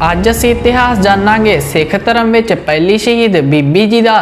ਅੱਜ ਅਸੀਂ ਇਤਿਹਾਸ ਜਾਣਾਂਗੇ ਸਿੱਖ ਧਰਮ ਵਿੱਚ ਪਹਿਲੀ ਸ਼ਹੀਦ ਬੀਬੀ ਜੀ ਦਾ।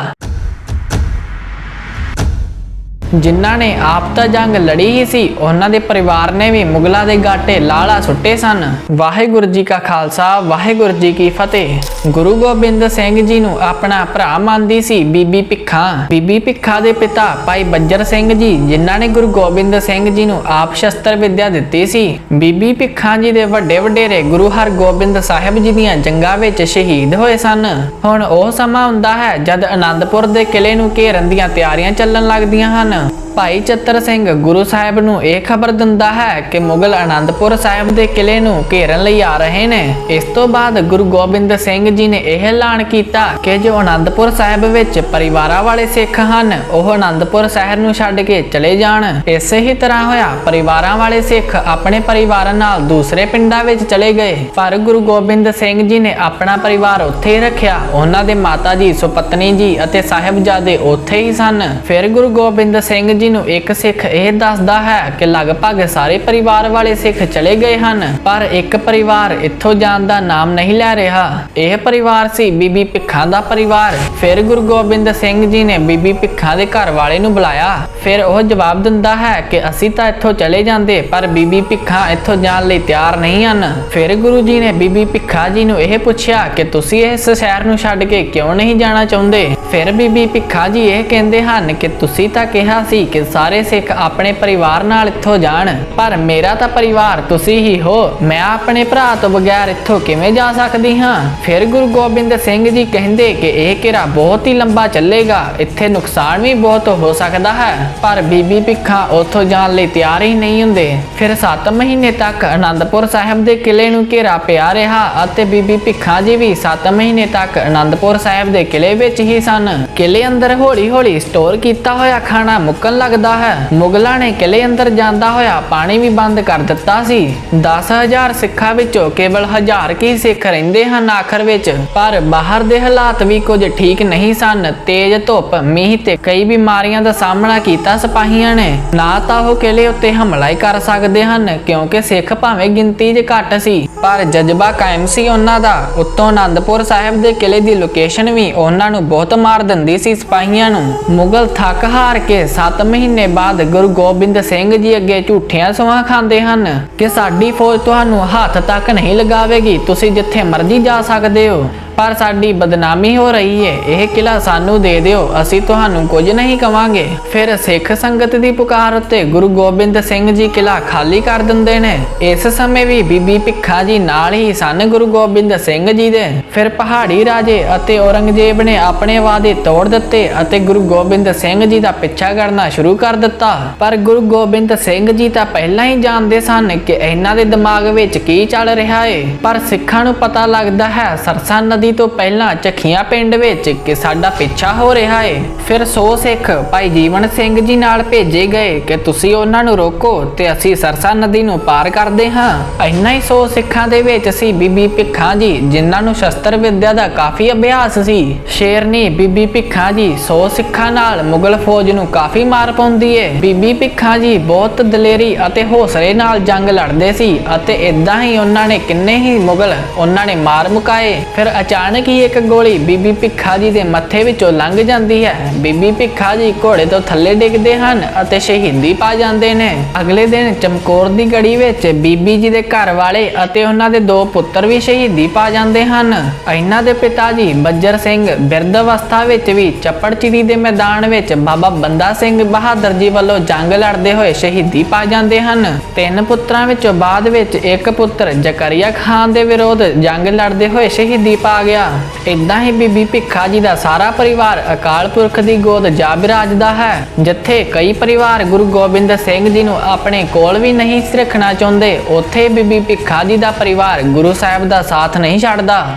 ਜਿਨ੍ਹਾਂ ਨੇ ਆਪ ਜੰਗ ਲੜੀ ਹੀ ਸੀ, ਉਹਨਾਂ ਦੇ ਪਰਿਵਾਰ ਨੇ ਵੀ ਮੁਗਲਾਂ ਦੇ ਗਾਟੇ ਲਾਲਾ ਸੁੱਟੇ ਸਨ। ਵਾਹਿਗੁਰੂ ਜੀ ਕਾ ਖਾਲਸਾ, ਵਾਹਿਗੁਰੂ ਜੀ ਕੀ ਫਤਿਹ। ਗੁਰੂ ਗੋਬਿੰਦ ਸਿੰਘ ਜੀ ਨੂੰ ਆਪਣਾ ਭਰਾ ਮੰਨਦੀ ਸੀ ਬੀਬੀ ਭਿੱਖਾ। ਬੀਬੀ ਭਿੱਖਾ ਦੇ ਪਿਤਾ ਭਾਈ ਬੱਜਰ ਸਿੰਘ ਜੀ, ਜਿਨ੍ਹਾਂ ਨੇ ਗੁਰੂ ਗੋਬਿੰਦ ਸਿੰਘ ਜੀ ਨੂੰ ਆਪ ਸ਼ਸਤਰ ਵਿਦਿਆ ਦਿੱਤੀ ਸੀ। ਬੀਬੀ ਭਿੱਖਾ ਜੀ ਦੇ ਵੱਡੇ ਵਡੇਰੇ ਗੁਰੂ ਹਰਗੋਬਿੰਦ ਸਾਹਿਬ ਜੀ ਦੀਆਂ ਜੰਗਾਂ ਵਿੱਚ ਸ਼ਹੀਦ ਹੋਏ ਸਨ। ਹੁਣ ਉਹ ਸਮਾਂ ਹੁੰਦਾ ਹੈ ਜਦ ਆਨੰਦਪੁਰ ਦੇ ਕਿਲੇ ਨੂੰ ਘੇਰਨ ਦੀਆਂ ਤਿਆਰੀਆਂ ਚੱਲਣ ਲੱਗਦੀਆਂ ਹਨ। ਭਾਈ ਚੱਤਰ ਸਿੰਘ ਗੁਰੂ ਸਾਹਿਬ ਨੂੰ ਇਹ ਖਬਰ ਦਿੰਦਾ ਹੈ ਕਿ ਮੁਗਲ ਆਨੰਦਪੁਰ ਸਾਹਿਬ ਦੇ ਕਿਲੇ ਨੂੰ ਘੇਰਨ ਲਈ ਆ ਰਹੇ ਨੇ। ਇਸ ਤੋਂ ਬਾਅਦ ਗੁਰੂ ਗੋਬਿੰਦ ਸਿੰਘ ਜੀ ਨੇ ਇਹ ਐਲਾਨ ਕੀਤਾ ਕਿ ਜੋ ਆਨੰਦਪੁਰ ਸਾਹਿਬ ਵਿੱਚ ਪਰਿਵਾਰਾਂ ਵਾਲੇ ਸਿੱਖ ਹਨ, ਉਹ ਆਨੰਦਪੁਰ ਸ਼ਹਿਰ ਨੂੰ ਛੱਡ ਕੇ ਚਲੇ ਜਾਣ। ਇਸੇ ਹੀ ਤਰ੍ਹਾਂ ਹੋਇਆ, ਪਰਿਵਾਰਾਂ ਵਾਲੇ ਸਿੱਖ ਆਪਣੇ ਪਰਿਵਾਰਾਂ ਨਾਲ ਦੂਸਰੇ ਪਿੰਡਾਂ ਵਿੱਚ ਚਲੇ ਗਏ। ਪਰ ਗੁਰੂ ਗੋਬਿੰਦ ਸਿੰਘ ਜੀ ਨੇ ਆਪਣਾ ਪਰਿਵਾਰ ਉੱਥੇ ਹੀ ਰੱਖਿਆ। ਉਹਨਾਂ ਦੇ ਮਾਤਾ ਜੀ, ਸੁਪਤਨੀ ਜੀ ਅਤੇ ਸਾਹਿਬਜ਼ਾਦੇ ਉੱਥੇ ਹੀ ਸਨ। ਫਿਰ ਗੁਰੂ ਗੋਬਿੰਦ ਸਿੰਘ ਜੀ ਨੂੰ ਇੱਕ ਸਿੱਖ ਇਹ ਦੱਸਦਾ ਹੈ ਕਿ ਲਗਭਗ ਸਾਰੇ ਪਰਿਵਾਰ ਵਾਲੇ ਸਿੱਖ ਚਲੇ ਗਏ ਹਨ, ਪਰ ਇੱਕ ਪਰਿਵਾਰ ਇੱਥੋਂ ਜਾਣ ਦਾ ਨਾਮ ਨਹੀਂ ਲੈ ਰਿਹਾ। ਇਹ ਪਰਿਵਾਰ ਸੀ ਬੀਬੀ ਭਿੱਖਾਂ ਦਾ ਪਰਿਵਾਰ। ਫਿਰ ਗੁਰੂ ਗੋਬਿੰਦ ਸਿੰਘ ਜੀ ਨੇ ਬੀਬੀ ਭਿੱਖਾਂ ਦੇ ਘਰ ਵਾਲੇ ਨੂੰ ਬੁਲਾਇਆ। ਫਿਰ ਉਹ ਜਵਾਬ ਦਿੰਦਾ ਹੈ ਕਿ ਅਸੀਂ ਤਾਂ ਇੱਥੋਂ ਚਲੇ ਜਾਂਦੇ, ਪਰ ਬੀਬੀ ਭਿੱਖਾ ਇੱਥੋਂ ਜਾਣ ਲਈ ਤਿਆਰ ਨਹੀਂ ਹਨ। ਫਿਰ ਗੁਰੂ ਜੀ ਨੇ ਬੀਬੀ ਭਿੱਖਾ ਜੀ ਨੂੰ ਇਹ ਪੁੱਛਿਆ ਕਿ ਤੁਸੀਂ ਇਸ ਸ਼ਹਿਰ ਨੂੰ ਛੱਡ ਕੇ ਕਿਉਂ ਨਹੀਂ ਜਾਣਾ ਚਾਹੁੰਦੇ? ਫਿਰ ਬੀਬੀ ਭਿੱਖਾ ਜੀ ਇਹ ਕਹਿੰਦੇ ਹਨ ਕਿ ਤੁਸੀਂ ਤਾਂ ਕਿਹਾ ਸੀ ਕਿ ਸਾਰੇ ਸਿੱਖ ਆਪਣੇ ਪਰਿਵਾਰ ਨਾਲ ਇੱਥੋਂ ਜਾਣ, ਪਰ ਮੇਰਾ ਤਾਂ ਪਰਿਵਾਰ ਤੁਸੀਂ ਹੀ ਹੋ। ਮੈਂ ਆਪਣੇ ਭਰਾ ਤੋਂ ਬਗੈਰ ਇੱਥੋਂ ਕਿਵੇਂ ਜਾ ਸਕਦੀ ਹਾਂ? ਫਿਰ ਗੁਰੂ ਗੋਬਿੰਦ ਸਿੰਘ ਜੀ ਕਹਿੰਦੇ ਕਿ ਇਹ ਕਿਰਾ ਬਹੁਤ ਹੀ ਲੰਬਾ ਚੱਲੇਗਾ, ਇੱਥੇ ਨੁਕਸਾਨ ਵੀ ਬਹੁਤ ਹੋ ਸਕਦਾ ਹੈ। ਪਰ ਬੀਬੀ ਭਿੱਖਾ ਉੱਥੋਂ ਜਾਣ ਲਈ ਤਿਆਰ ਹੀ ਨਹੀਂ ਹੁੰਦੇ। ਫਿਰ 7 ਮਹੀਨੇ ਤੱਕ ਅਨੰਦਪੁਰ ਸਾਹਿਬ ਦੇ ਕਿਲੇ ਨੂੰ ਘੇਰਾ ਪਿਆ ਰਿਹਾ ਅਤੇ ਬੀਬੀ ਭਿੱਖਾ ਜੀ ਵੀ 7 ਮਹੀਨੇ ਤੱਕ ਅਨੰਦਪੁਰ ਸਾਹਿਬ ਦੇ ਕਿਲੇ ਵਿੱਚ ਹੀ ਸਨ। ਕਿਲੇ ਅੰਦਰ ਹੌਲੀ-ਹੌਲੀ ਸਟੋਰ ਕੀਤਾ ਹੋਇਆ ਖਾਣਾ ਮੁੱਕਣ ਲੱਗਦਾ ਹੈ। ਮੁਗਲਾਂ ਨੇ ਕਿਲੇ ਅੰਦਰ ਜਾਂਦਾ ਹੋਇਆ ਪਾਣੀ ਵੀ ਬੰਦ ਕਰ ਦਿੱਤਾ ਸੀ। 10000 ਸਿੱਖਾਂ ਵਿੱਚੋਂ ਕੇਵਲ 1000 ਕੀ ਸਿੱਖ ਰਹਿੰਦੇ ਹਨ ਆਖਰ ਵਿੱਚ। ਪਰ ਬਾਹਰ ਦੇ ਹਾਲਾਤ ਵੀ ਕੁਝ ਠੀਕ ਨਹੀਂ ਸਨ। ਤੇਜ਼ ਧੁੱਪ, ਮੀਂਹ ਤੇ ਕਈ ਬਿਮਾਰੀਆਂ ਦਾ ਸਾਹਮਣਾ ਕੀਤਾ ਸਿਪਾਹੀਆਂ ਨੇ। ਨਾ ਤਾਂ ਉਹ ਕਿਲੇ ਉੱਤੇ ਹਮਲਾ ਹੀ ਕਰ ਸਕਦੇ ਹਨ, ਕਿਉਂਕਿ ਸਿੱਖ ਭਾਵੇਂ ਗਿਣਤੀ 'ਚ ਘੱਟ ਸੀ, ਪਰ ਜਜ਼ਬਾ ਕਾਇਮ ਸੀ ਉਹਨਾਂ ਦਾ। ਉੱਤੋਂ ਆਨੰਦਪੁਰ ਸਾਹਿਬ ਦੇ ਕਿਲੇ ਦੀ ਲੋਕੇਸ਼ਨ ਵੀ ਉਹਨਾਂ ਨੂੰ ਬਹੁਤ ਮਾਰ ਦਿੰਦੀ ਸੀ ਸਿਪਾਹੀਆਂ ਨੂੰ। ਮੁਗਲ ਥੱਕ ਹਾਰ ਕੇ 7 ਮਹੀਨੇ ਬਾਅਦ ਗੁਰੂ ਗੋਬਿੰਦ ਸਿੰਘ ਜੀ ਅੱਗੇ ਝੂਠੀਆਂ ਸਵਾਹ ਖਾਂਦੇ ਹਨ ਕਿ ਸਾਡੀ ਫੌਜ ਤੁਹਾਨੂੰ ਹੱਥ ਤੱਕ ਨਹੀਂ ਲਗਾਵੇਗੀ, ਤੁਸੀਂ ਜਿੱਥੇ ਮਰਜ਼ੀ ਜਾ ਸਕਦੇ ਹੋ। ਪਰ ਸਾਡੀ ਬਦਨਾਮੀ ਹੋ ਰਹੀ ਹੈ ਇਹ ਕਿਲਾ ਸਾਨੂੰ ਦੇ ਦਿਓ। ਅਸੀਂ ਤੁਹਾਨੂੰ ਕੁਝ ਨਹੀਂ ਕਵਾਂਗੇ। ਫਿਰ ਸਿੱਖ ਸੰਗਤ ਦੀ ਪੁਕਾਰ ਉੱਤੇ ਗੁਰੂ ਗੋਬਿੰਦ ਸਿੰਘ ਜੀ ਕਿਲਾ ਖਾਲੀ ਕਰ ਦਿੰਦੇ ਨੇ। ਇਸ ਸਮੇਂ ਵੀ ਬੀਬੀ ਭਿੱਖਾ ਜੀ ਨਾਲ ਹੀ ਸਨ ਗੁਰੂ ਗੋਬਿੰਦ ਸਿੰਘ ਜੀ ਦੇ। ਫਿਰ ਪਹਾੜੀ ਰਾਜੇ ਅਤੇ ਔਰੰਗਜ਼ੇਬ ਨੇ ਆਪਣੇ ਵਾਅਦੇ ਤੋੜ ਦਿੱਤੇ ਅਤੇ ਗੁਰੂ ਗੋਬਿੰਦ ਸਿੰਘ ਜੀ ਦਾ ਪਿੱਛਾ ਕਰਨਾ ਸ਼ੁਰੂ ਕਰ ਦਿੱਤਾ। ਪਰ ਗੁਰੂ ਗੋਬਿੰਦ ਸਿੰਘ ਜੀ ਤਾਂ ਪਹਿਲਾਂ ਹੀ ਜਾਣਦੇ ਸਨ ਕਿ ਇਹਨਾਂ ਦੇ ਦਿਮਾਗ ਵਿੱਚ ਕੀ ਚੱਲ ਰਿਹਾ ਹੈ ਪਰ ਸਿੱਖਾਂ ਨੂੰ ਪਤਾ ਲੱਗਦਾ ਹੈ, ਸਰਸਾ ਨਦੀ ਤੋਂ ਪਹਿਲਾਂ ਝਖੀਆਂ ਪਿੰਡ ਵਿੱਚ ਕਿ ਸਾਡਾ ਪਿੱਛਾ ਹੋ ਰਿਹਾ ਹੈ ਫਿਰ ਸੋ ਸਿੱਖ ਭਾਈ ਜੀਵਨ ਸਿੰਘ ਜੀ ਨਾਲ ਭੇਜੇ ਗਏ ਕਿ ਤੁਸੀਂ ਉਹਨਾਂ ਨੂੰ ਰੋਕੋ ਤੇ ਅਸੀਂ ਸਰਸਾ ਨਦੀ ਨੂੰ ਪਾਰ ਕਰਦੇ ਹਾਂ। ਇੰਨਾ ਹੀ ਸੋ ਸਿੱਖਾਂ ਦੇ ਵਿੱਚ ਸੀ ਬੀਬੀ ਭਿੱਖਾਂ ਜੀ, ਜਿਨ੍ਹਾਂ ਨੂੰ ਸ਼ਸਤਰ ਵਿੱਦਿਆ ਦਾ ਕਾਫੀ ਅਭਿਆਸ ਸੀ। ਸ਼ੇਰਨੀ ਬੀਬੀ ਭਿੱਖਾਂ ਜੀ ਸੋ ਸਿੱਖਾਂ ਨਾਲ ਮੁਗਲ ਫੌਜ ਨੂੰ ਕਾਫੀ ਮਾਰ ਪਾਉਂਦੀ ਏ। ਬੀਬੀ ਭਿੱਖਾਂ ਜੀ ਬਹੁਤ ਦਲੇਰੀ ਅਤੇ ਹੌਸਲੇ ਨਾਲ ਜੰਗ ਲੜਦੇ ਸੀ ਅਤੇ ਇਦਾਂ ਹੀ ਉਹਨਾਂ ਨੇ ਕਿੰਨੇ ਹੀ ਮੁਗਲ ਉਹਨਾਂ ਨੇ ਮਾਰ ਮੁਕਾਏ। ਫਿਰ ਅਚਾਨਕ ਹੀ ਇੱਕ ਗੋਲੀ ਬੀਬੀ ਭਿੱਖਾ ਜੀ ਦੇ ਮੱਥੇ ਵਿੱਚੋਂ ਲੰਘ ਜਾਂਦੀ ਹੈ। ਬੀਬੀ ਭਿੱਖਾ ਜੀ ਘੋੜੇ ਤੋਂ ਥੱਲੇ ਡਿੱਗਦੇ ਹਨ ਅਤੇ ਸ਼ਹੀਦੀ ਪਾ ਜਾਂਦੇ ਨੇ। ਅਗਲੇ ਦਿਨ ਚਮਕੌਰ ਦੀ ਗੜੀ ਵਿੱਚ ਬੀਬੀ ਜੀ ਦੇ ਘਰ ਵਾਲੇ ਅਤੇ ਉਹਨਾਂ ਦੇ ਦੋ ਪੁੱਤਰ ਵੀ ਸ਼ਹੀਦੀ ਪਾ ਜਾਂਦੇ ਹਨ। ਇਹਨਾਂ ਦੇ ਪਿਤਾ ਜੀ ਬੱਜਰ ਸਿੰਘ ਬਿਰਧ ਅਵਸਥਾ ਵਿੱਚ ਵੀ ਚੱਪੜਚਿੜੀ ਦੇ ਮੈਦਾਨ ਵਿੱਚ ਬਾਬਾ ਬੰਦਾ ਸਿੰਘ ਬਹਾਦਰ ਜੀ ਵੱਲੋਂ ਜੰਗ ਲੜਦੇ ਹੋਏ ਸ਼ਹੀਦੀ ਪਾ ਜਾਂਦੇ ਹਨ। ਤਿੰਨ ਪੁੱਤਰਾਂ ਵਿੱਚੋਂ ਬਾਅਦ ਵਿੱਚ ਇੱਕ ਪੁੱਤਰ ਜ਼ਕਰੀਆ ਖਾਨ ਦੇ ਵਿਰੋਧ ਜੰਗ ਲੜਦੇ ਹੋਏ ਸ਼ਹੀਦੀ ਪਾ ਗਿਆ। ਇਦਾਂ ਹੀ ਬੀਬੀ ਭਿੱਖਾ ਜੀ ਦਾ ਸਾਰਾ ਪਰਿਵਾਰ ਅਕਾਲ ਪੁਰਖ ਦੀ ਗੋਦ ਜਾ ਬਿਰਾਜਦਾ ਹੈ। ਜਿੱਥੇ ਕਈ ਪਰਿਵਾਰ ਗੁਰੂ ਗੋਬਿੰਦ ਸਿੰਘ ਜੀ ਨੂੰ ਆਪਣੇ ਕੋਲ ਵੀ ਨਹੀਂ ਸੀ ਰੱਖਣਾ ਚਾਹੁੰਦੇ, ਉੱਥੇ ਬੀਬੀ ਭਿੱਖਾ ਜੀ ਦਾ ਪਰਿਵਾਰ ਗੁਰੂ ਸਾਹਿਬ ਦਾ ਸਾਥ ਨਹੀਂ ਛੱਡਦਾ।